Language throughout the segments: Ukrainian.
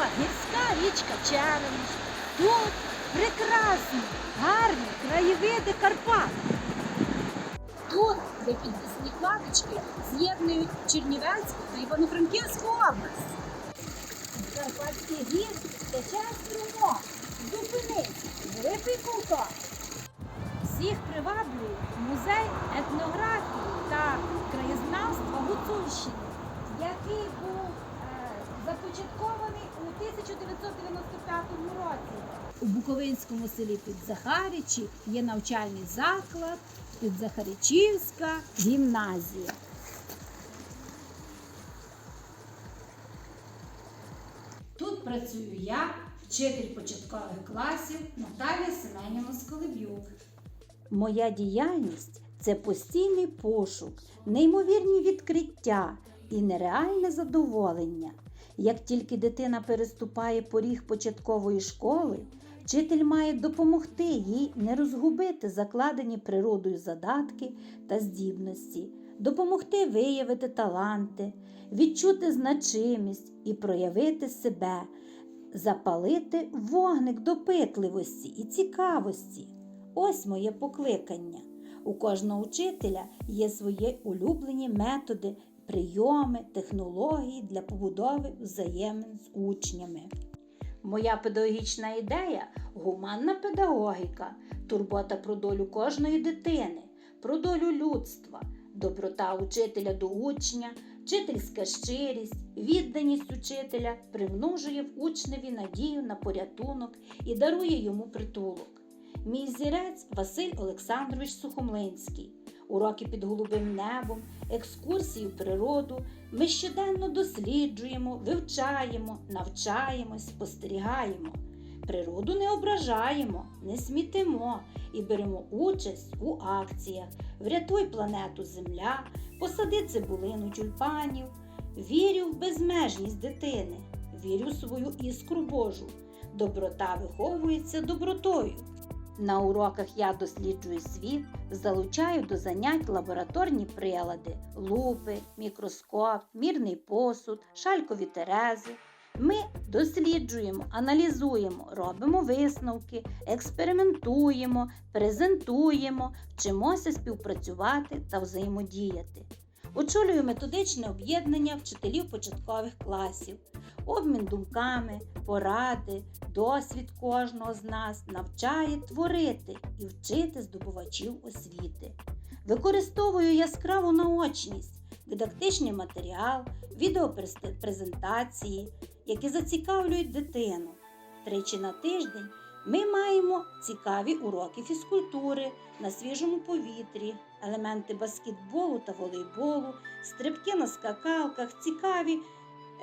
чудова гірська річка Черемш. Тут прекрасні, гарні краєвиди Карпат. Тут, де підвісні кладочки, з'єднують Чернівецьку та Івано-Франківську область. З Карпатських гір тече струмок. Зупинись, великий култок. Всіх приваблює музей етнографії та краєзнавства Гуцульщини, який був започаткований у 1995 році. У Буковинському селі Підзахаричі є навчальний заклад Підзахаричівська гімназія. Тут працюю я, вчитель початкових класів Наталя Семенівна Сколеб'юк. Моя діяльність це постійний пошук, неймовірні відкриття і нереальне задоволення. Як тільки дитина переступає поріг початкової школи, вчитель має допомогти їй не розгубити закладені природою задатки та здібності, допомогти виявити таланти, відчути значимість і проявити себе, запалити вогник допитливості і цікавості. Ось моє покликання. У кожного вчителя є свої улюблені методи, прийоми, технології для побудови взаємин з учнями. Моя педагогічна ідея гуманна педагогіка, турбота про долю кожної дитини, про долю людства, доброта учителя до учня, вчительська щирість, відданість учителя примножує в учневі надію на порятунок і дарує йому притулок. Мій зірець Василь Олександрович Сухомлинський. Уроки під голубим небом, екскурсії в природу. Ми щоденно досліджуємо, вивчаємо, навчаємось, спостерігаємо. Природу не ображаємо, не смітимо і беремо участь у акціях. Врятуй планету Земля, посади цибулину тюльпанів. Вірю в безмежність дитини, вірю в свою іскру Божу. Доброта виховується добротою. На уроках я досліджую світ, залучаю до занять лабораторні прилади, лупи, мікроскоп, мірний посуд, шалькові терези. Ми досліджуємо, аналізуємо, робимо висновки, експериментуємо, презентуємо, вчимося співпрацювати та взаємодіяти. Очолюю методичне об'єднання вчителів початкових класів, обмін думками, поради, досвід кожного з нас навчає творити і вчити здобувачів освіти. Використовую яскраву наочність, дидактичний матеріал, відеопрезентації, які зацікавлюють дитину. Тричі на тиждень ми маємо цікаві уроки фізкультури на свіжому повітрі, елементи баскетболу та волейболу, стрибки на скакалках, цікаві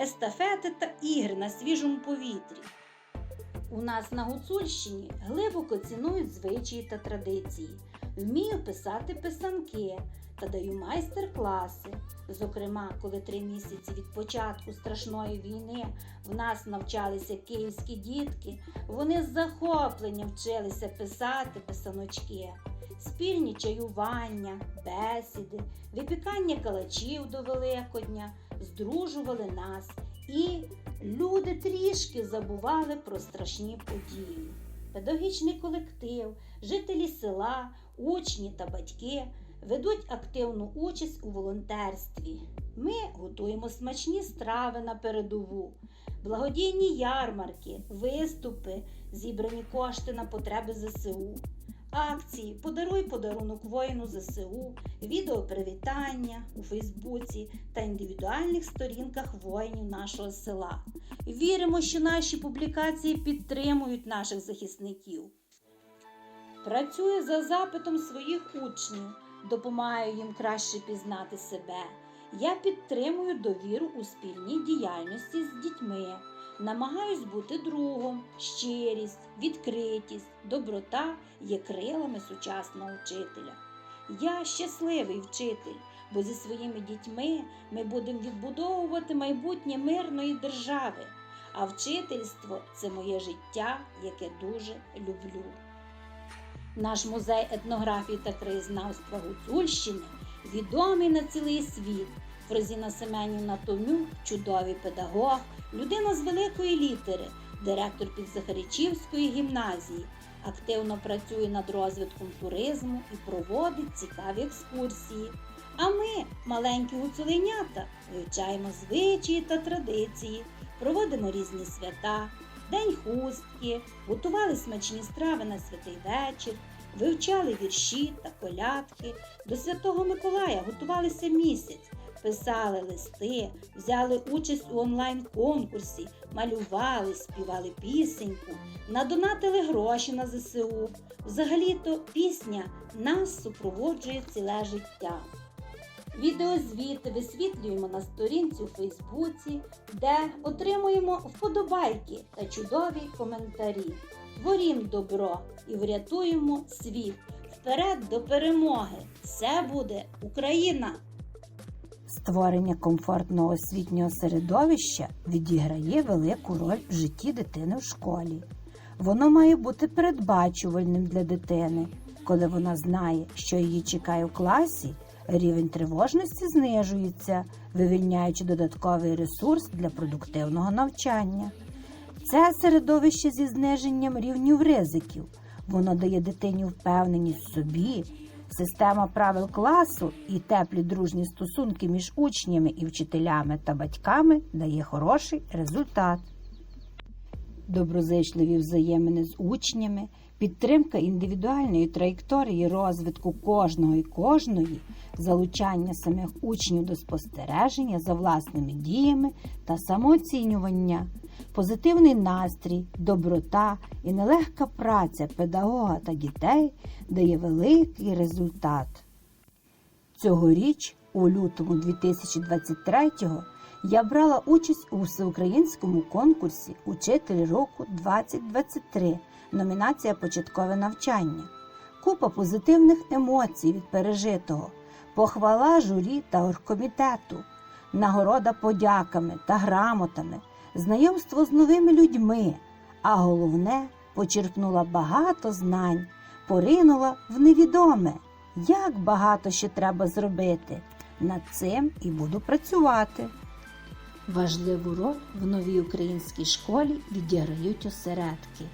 естафети та ігри на свіжому повітрі. У нас на Гуцульщині глибоко цінують звичаї та традиції. Вмію писати писанки та даю майстер-класи. Зокрема, коли три місяці від початку страшної війни в нас навчалися київські дітки, вони з захопленням вчилися писати писаночки, спільні чаювання, бесіди, випікання калачів до Великодня здружували нас, і люди трішки забували про страшні події. Педагогічний колектив, жителі села, учні та батьки ведуть активну участь у волонтерстві. Ми готуємо смачні страви на передову, благодійні ярмарки, виступи, зібрані кошти на потреби ЗСУ. Акції Подаруй подарунок воїну ЗСУ, відео привітання у Фейсбуці та індивідуальних сторінках воїнів нашого села. Віримо, що наші публікації підтримують наших захисників. Працюю за запитом своїх учнів, допомагаю їм краще пізнати себе. Я підтримую довіру у спільній діяльності з дітьми, намагаюсь бути другом, щирість, відкритість, доброта є крилами сучасного вчителя. Я щасливий вчитель, бо зі своїми дітьми ми будемо відбудовувати майбутнє мирної держави. А вчительство це моє життя, яке дуже люблю. Наш музей етнографії та краєзнавства Гуцульщини відомий на цілий світ. Фрозіна Семенівна Томюк чудовий педагог, людина з великої літери, директор Підзахаричівської гімназії. Активно працює над розвитком туризму і проводить цікаві екскурсії. А ми, маленькі гуцуленята, вивчаємо звичаї та традиції, проводимо різні свята, День хустки, готували смачні страви на святий вечір, вивчали вірші та колядки. До Святого Миколая готувалися місяць, писали листи, взяли участь у онлайн-конкурсі, малювали, співали пісеньку, надонатили гроші на ЗСУ. Взагалі-то пісня нас супроводжує ціле життя. Відеозвіти висвітлюємо на сторінці у Фейсбуці, де отримуємо вподобайки та чудові коментарі. Творім добро і врятуємо світ. Вперед до перемоги! Все буде Україна! Створення комфортного освітнього середовища відіграє велику роль в житті дитини в школі. Воно має бути передбачувальним для дитини. Коли вона знає, що її чекає в класі, рівень тривожності знижується, вивільняючи додатковий ресурс для продуктивного навчання. Це середовище зі зниженням рівнів ризиків. Воно дає дитині впевненість в собі, система правил класу і теплі дружні стосунки між учнями і вчителями та батьками дає хороший результат. Доброзичливі взаємини з учнями, підтримка індивідуальної траєкторії розвитку кожного і кожної, залучання самих учнів до спостереження за власними діями та самооцінювання, позитивний настрій, доброта і нелегка праця педагога та дітей дає великий результат. Цьогоріч, у лютому 2023-го, я брала участь у всеукраїнському конкурсі Учитель року 2023, номінація Початкове навчання. Купа позитивних емоцій від пережитого, похвала журі та оргкомітету, нагорода подяками та грамотами, знайомство з новими людьми, а головне почерпнула багато знань, поринула в невідоме. Як багато ще треба зробити. Над цим і буду працювати. Важливу роль в новій українській школі відіграють осередки.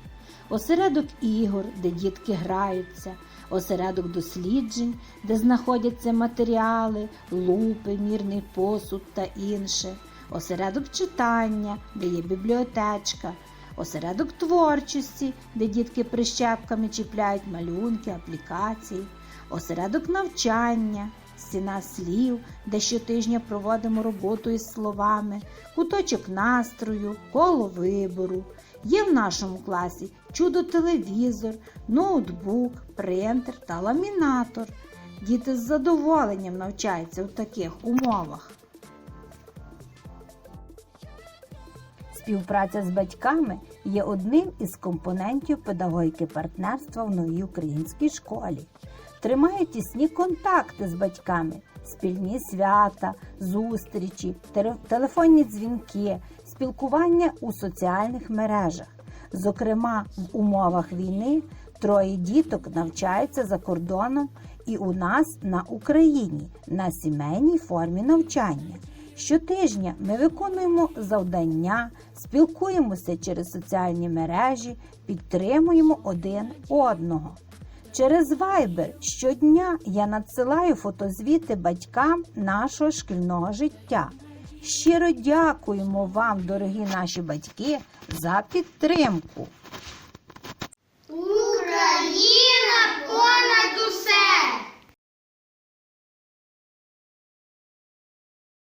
Осередок ігор, де дітки граються, осередок досліджень, де знаходяться матеріали, лупи, мірний посуд та інше, осередок читання, де є бібліотечка, осередок творчості, де дітки прищепками чіпляють малюнки, аплікації, осередок навчання, стіна слів, де щотижня проводимо роботу із словами, куточок настрою, коло вибору. Є в нашому класі чудо-телевізор, ноутбук, принтер та ламінатор. Діти з задоволенням навчаються у таких умовах. Співпраця з батьками є одним із компонентів педагогіки партнерства в новій українській школі. Тримають тісні контакти з батьками, спільні свята, зустрічі, телефонні дзвінки, спілкування у соціальних мережах. Зокрема, в умовах війни троє діток навчаються за кордоном і у нас на Україні на сімейній формі навчання. Щотижня ми виконуємо завдання, спілкуємося через соціальні мережі, підтримуємо один одного. Через Viber щодня я надсилаю фотозвіти батькам нашого шкільного життя. Щиро дякуємо вам, дорогі наші батьки, за підтримку. Україна